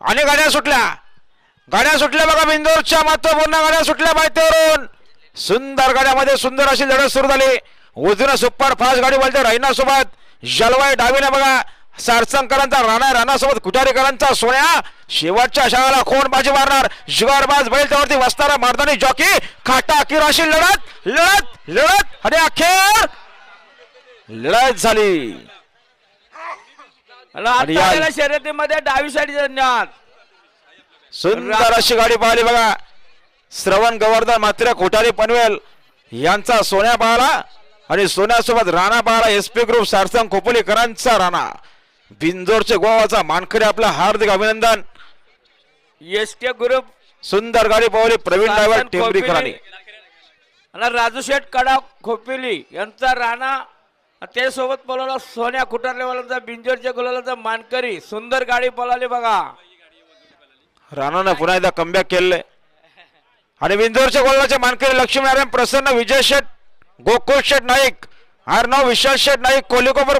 आणि गाड्या सुटल्या. गाड्या सुटल्या बघा बिंदोरच्या महत्त्वपूर्ण गाड्या सुटल्या माहितीवरून. सुंदर गाड्यामध्ये सुंदर अशी लढत सुरू झाली. उजून सुपर फास्ट गाडी बोलते रैना सोबत जलवाई डावीने बघा सारसंकरांचा राणा राणासोबत कुठारीकरांचा सोन्या. शेवटच्या शाळेला कोण बाजी मारणार. जुगारबाज बैल त्यावरती वसणारा मारदानी जॉकी. खाटा अखेर अशी लढत लढत लढत. आणि अखेर लढत झाली. शर्यतीमध्ये डावी साईड धन्यवाद सुंदर अशी गाडी पाहिली बघा. श्रवण गवर्धन मात्र कोठारी पनवेल यांचा सोन्या पाहला आणि सोन्यासोबत राणा पाहला एस पी ग्रुप सारसंग खोपोलीकरांचा राणा. बिंजोरचे गोवाचा मानकरी आपलं हार्दिक अभिनंदन. एस टी ग्रुप सुंदर गाडी पावली प्रवीण ड्रायव्हर टेंबरीकरांनी राजू शेठ कडा खोपिली यांचा राणा ते सोबत सोन्या कुटारलेवाल्यांचा बिंजोरच्या गुलालांचा मानकरी सुंदर गाडी बोलावली बघा. राणानं पुन्हा एकदा कमबॅक केले आणि बिंजोरच्या गोलाच्या मानकरी लक्ष्मीनारायण प्रसन्न विजय शेठ गोकुळ शेठ नाईक आर नाव विशाल शेठ नाईक कोलिकोपर